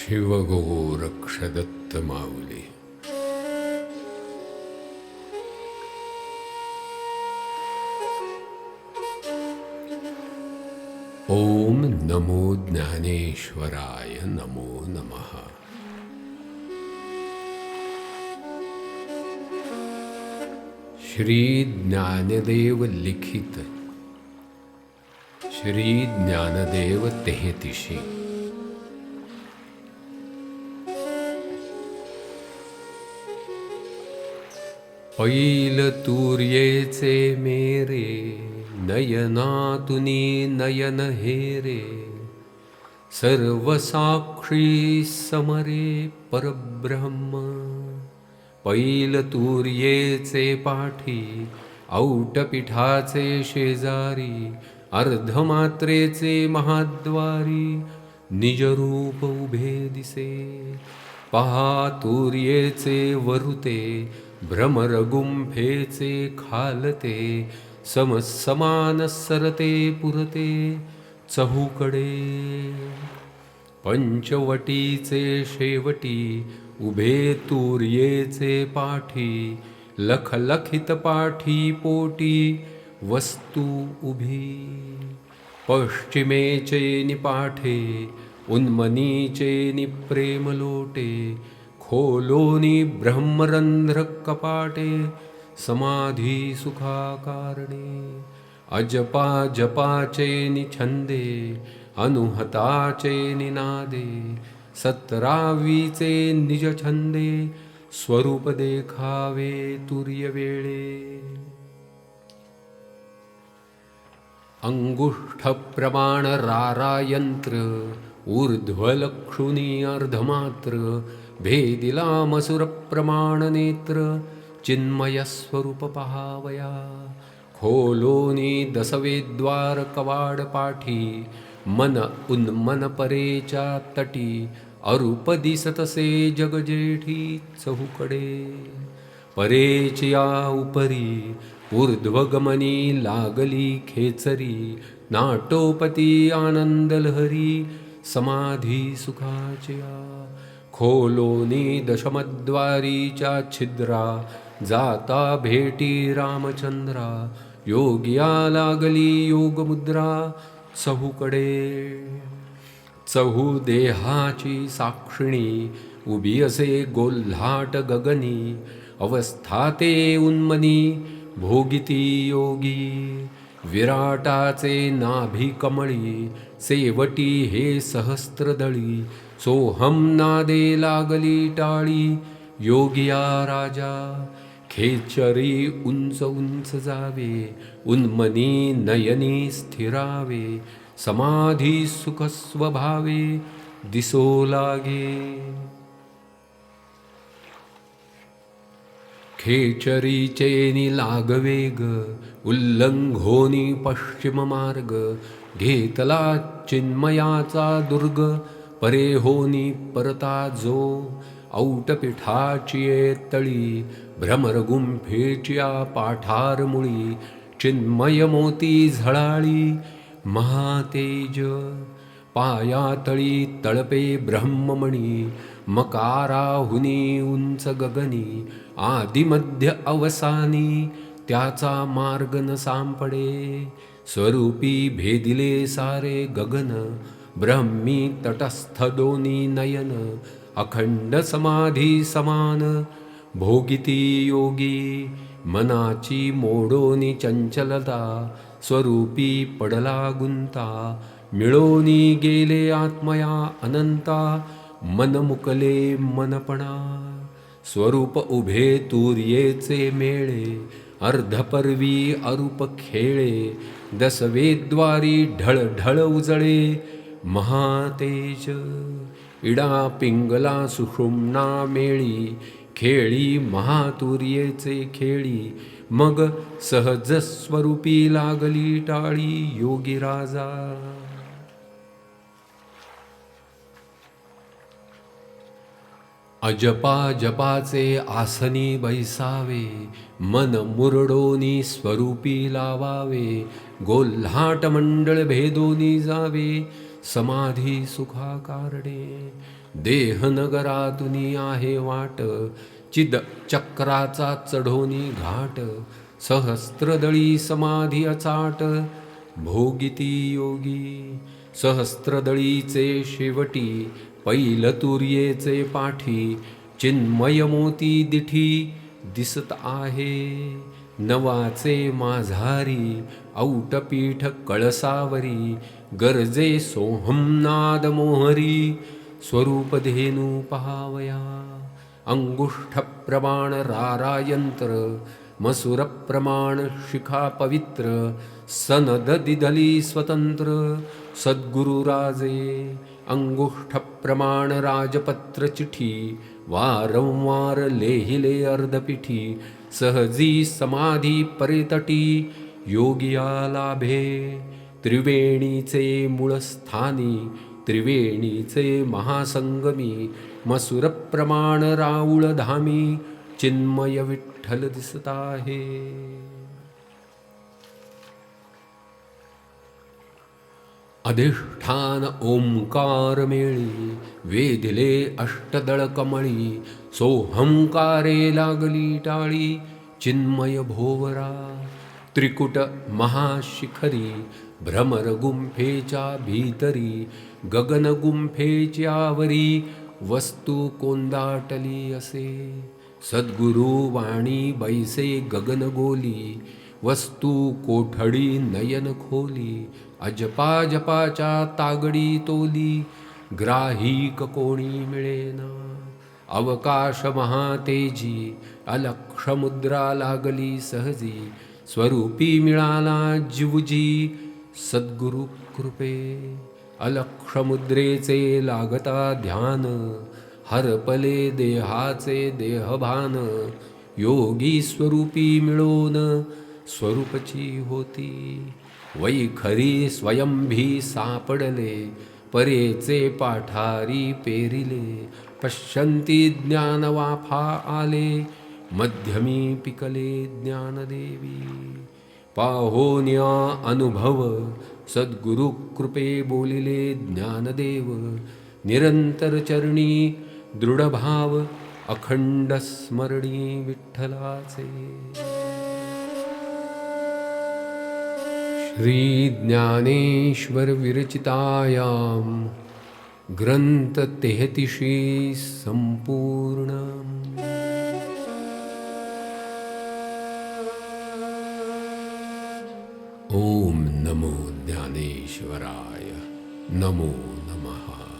शिवगो रक्षदत्त माऊली ओम नमो ज्ञानेश्वराय नमो नमः श्री ज्ञानदेव लिखित। श्री ज्ञानदेव तेहतिशी पैल तूर्येचे मेरे नयनातुनी नयन हेरे। सर्व साक्षी समरे परब्रह्म पैल तूर्येचे पाठी औटपीठाचे शेजारी अर्धमात्रेचे महाद्वारी निजरूप उभे दिसे. पहा तूर्येचे वरुते भ्रमरगुंफेचे खालते समसमान सरते पुरते चहूकडे. पंचवटीचे शेवटी उभे तूर्येचे पाठी लखलखित पाठी पोटी वस्तू उभी. पश्चिमेचे निपाठे उन्मनीचे निप्रेमलोटे खोलोनी ब्रह्मरंध्र कपाटे समाधी सुखाकारणे अजपा जपाचे निछंदे अनुहताचे निनादे सतरावीचे निजछंदे स्वरूप देखावे तुर्य वेळे. अंगुष्ठ प्रमाण रारायंत्र ऊर्ध्वलक्षुनी अर्धमात्र भेदिला मसुर प्रमाण नेत्र चिन्मय स्वरूप पहावया. खोलोनी दसवेद्वार कवाड पाठी मन उन्मन परेच्या तटी अरूप दिसतसे जगजेठी चहूकडे. परेच्या उपरी ऊर्ध्वगमनी लागली खेचरी नाटोपती आनंदलहरी समाधी सुखाच्या खोलोनी दशमद्वारीच्या छिद्रा जाता भेटी रामचंद्रा योगिया लागली योगमुद्रा चहूकडे चहू देहाची साक्षिणी उभी असे गोल्हाट गगनी अवस्थाते उन्मनी भोगिती योगी। विराटाचे नाभी कमळी सेवटी हे सहस्त्रदळी सोहम नादे लागली टाळी योगिया राजा। खेचरी उंच उंच जावे उन्मनी नयनी स्थिरावे समाधी सुख स्वभावे दिसो लागे खेचरीचे नि लागवेग उल्लंघोनी पश्चिम मार्ग घेतला चिन्मयाचा दुर्ग परे होनी परता जो औटपिठाची तळी भ्रमरगुंफेच्या पाठारमुळी चिन्मय मोती झळाळी महातेज पायातळी तळपे ब्रह्ममणी मकाराहुनी उंच गगनी आदिमध्य अवसानी त्याचा मार्ग न सांपडे स्वरूपी भेदिले सारे गगन ब्रह्मी तटस्थ दोनी नयन अखंड समाधी समान भोगिती योगी मनाची मोडोनी चंचलता स्वरूपी पडला गुंता मिळोनी गेले आत्मया अनंता मन मुकले मनपणा. स्वरूप उभे तूर्येचे मेळे अर्धपर्वी अरूप खेळे दसवेद्वारी ढळ ढळ उजळे महातेज इडा पिंगला सुषुम्ना मेळी खेळी महातुर्येचे खेळी. मग सहज स्वरूपी लागली टाळी योगी राजा. अजपा जपाचे आसनी बैसावे मन मुरडोनी स्वरूपी लावावे गोल्हाट मंडळ भेदोनी जावे समाधी सुखा कारणे नगरातुनी आहे वाट चिद चक्राचा चढोनी घाट सहस्त्रदळी समाधी अचाट भोगिती योगी सहस्त्रदळीचे शेवटी पैलतुर्येचे पाठी चिन्मय मोती दिठी दिसत आहे. नवाचे माझारी औटपीठ कळसावरी गरजे सोहमनाद मोहरी स्वरूप धेनू पहावया। अंगुष्ठ प्रमाण रारायंत्र मसुर प्रमाण शिखा पवित्र सनद दिदली स्वतंत्र। सद्गुरु राजे अंगुष्ठ प्रमाण राजपत्र चिठी वारंवार लेहिले अर्धपिठी सहजी समाधी परितटी योगिया लाभे। त्रिवेणीचे मूळस्थानी त्रिवेणीचे महासंगमी मसुरप्रमाण राऊळधामी राऊळ धामी चिन्मय विठ्ठल दिसत आहे अधिष्ठान ओंकार मेळी वेधिले अष्टदळ कमळी सोहंकारे लागली टाळी चिन्मय भोवरा. त्रिकुट महाशिखरी भ्रमरगुंफेच्या भीतरी गगनगुंफेच्यावरी वस्तू कोंदाटली असे. सद्गुरु वाणी बैसे गगनगोली वस्तू कोठडी नयन खोली अजपा जपाच्या तागडी तोली ग्राहीक कोणी मिळेना. अवकाश महातेजी अलक्षमुद्रा लागली सहजी स्वरूपी मिळाला जीवजी. सद्गुरु कृपे अलक्ष मुद्रेचे लागता ध्यान हरपले देहाचे देहभान. योगी स्वरूपी मिळोन स्वरूपची होती. वैखरी स्वयंभी सापडले परेचे पाठारी पेरिले. पश्यंती ज्ञानवाफा आले मध्यमी पिकले ज्ञानदेवी। पाहोन्या अनुभव सद्गुरु कृपे बोलिले ज्ञानदेव। निरंतर चरणी दृढभाव अखंड स्मरणी विठ्ठलाचे। श्री ज्ञानेश्वर विरचितायां ॐ नमो ज्ञानेश्वराय। नमो नमः।